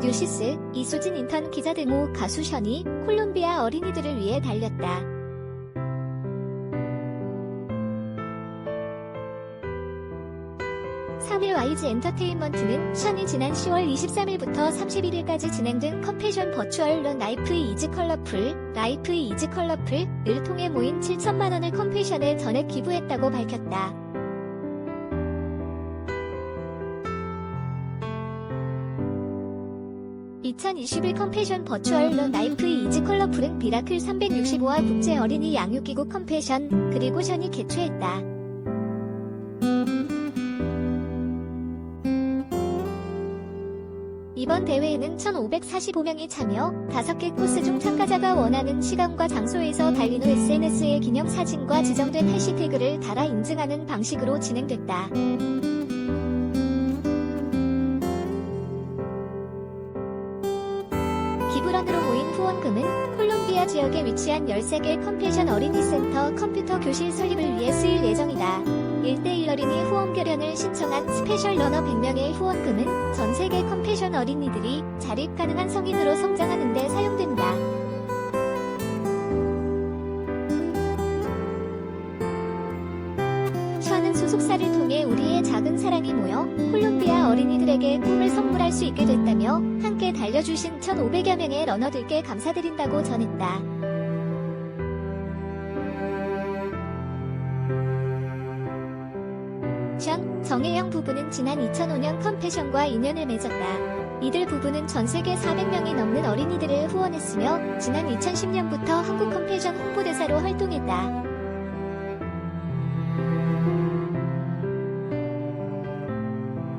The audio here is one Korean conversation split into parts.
뉴시스, 이수진 인턴 기자 등후 가수 션이 콜롬비아 어린이들을 위해 달렸다. (3일) YG 엔터테인먼트는 션이 지난 (10월 23일부터 31일까지) 진행된 컴패션 버추얼 런 라이프 이즈 컬러풀 라이프 이즈 컬러풀을 통해 모인 7천만 원을 컴패션에 전액 기부했다고 밝혔다. 2021 컴패션 버추얼 런 라이프 이즈 컬러풀은 미라클 365와 국제 어린이 양육기구 컴패션 그리고 션이 개최했다. 이번 대회에는 1,545명이 참여, 5개 코스 중 참가자가 원하는 시간과 장소에서 달린 후 SNS에 기념 사진과 지정된 해시태그를 달아 인증하는 방식으로 진행됐다. 기부런으로 모인 후원금은 콜롬비아 지역에 위치한 13개 컴패션 어린이 센터 컴퓨터 교실 설립을 위해 쓰일 예정이다. 1대1 어린이 후원 결연을 신청한 스페셜 러너 100명의 후원금은 전 세계 컴패션 어린이들이 자립 가능한 성인으로 성장하는 데 사용된다. 션은 소속사를 통해 우리의 작은 사랑이 모여 콜롬비아 어린이들에게 꿈을 선물할 수 있게 됐다며 함께 달려주신 1,500여 명의 러너들께 감사드린다고 전했다. 션, 정혜영 부부는 지난 2005년 컴패션과 인연을 맺었다. 이들 부부는 전 세계 400명이 넘는 어린이들을 후원했으며 지난 2010년부터 한국 컴패션 홍보대사로 활동했다.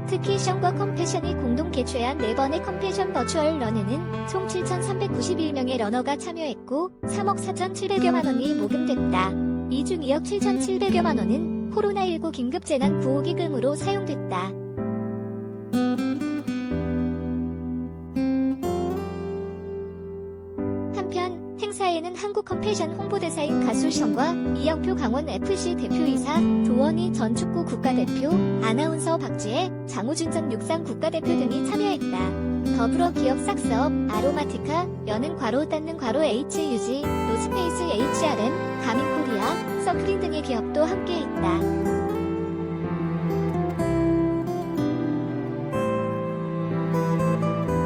특히 션과 컴패션이 공동 개최한 4번의 컴패션 버추얼 런에는 총 7,391명의 러너가 참여했고 3억 4,700여만 원이 모금됐다. 이 중 2억 7,700여만 원은 코로나19 긴급재난 구호기금으로 사용됐다. 행사에는 한국 컴패션 홍보대사인 가수 션과 이영표 강원 FC 대표이사, 조원희 전 축구 국가대표, 아나운서 박지혜, 장우준 전 육상 국가대표 등이 참여했다. 더불어 기업 싹스업, 아로마티카, 여는 괄호 닫는 괄호 HUG, 노스페이스 HRM, 가민코리아, 서프린 등의 기업도 함께했다.